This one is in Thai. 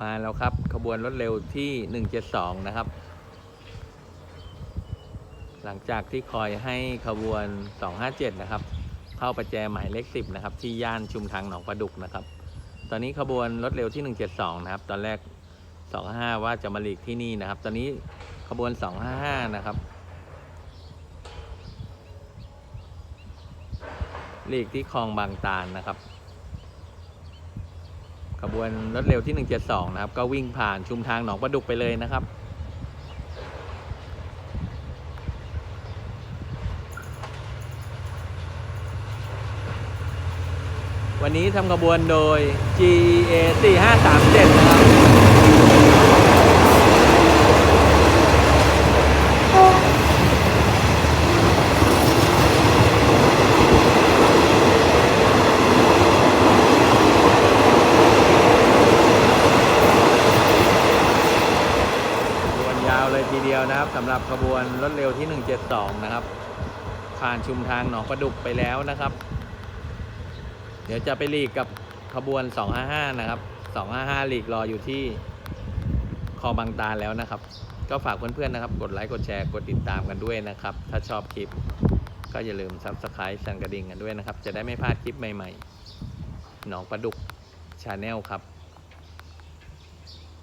มาแล้วครับ ขบวนรถเร็วที่ 172 นะครับ หลังจากที่คอยให้ขบวน 257 นะครับ เข้าประแจหมายเลข 10 นะครับ ที่ย่านชุมทางหนองประดุกนะครับ ตอนนี้ขบวนรถเร็วที่ 172 นะครับ ตอนแรก 255ว่าจะมาหลีกที่นี่นะครับ ตอนนี้ขบวน 255 นะครับหลีกที่คลองบางตาลนะครับ ขบวนรถเร็วที่ 172 นะครับ ก็วิ่งผ่านชุมทางหนองประดุกไปเลยนะครับวันนี้ทำขบวนโดย GEA 4537 นะครับาวเลยทีเดียวนะครับสำหรับขบวนรถเร็วที่ 172 นะครับ ผ่านชุมทางหนองประดุกไปแล้วนะครับ เดี๋ยวจะไปหลีกกับขบวน 255 นะครับ 255หลีกรออยู่ที่คลองบางตาแล้วนะครับ ก็ฝากเพื่อนๆนะครับ กดไลค์กดแชร์กดติดตามกันด้วยนะครับ ถ้าชอบคลิปก็อย่าลืม Subscribe สั่นกระดิ่งกันด้วยนะครับ จะได้ไม่พลาดคลิปใหม่ๆหนองประดุกชาแนลครับ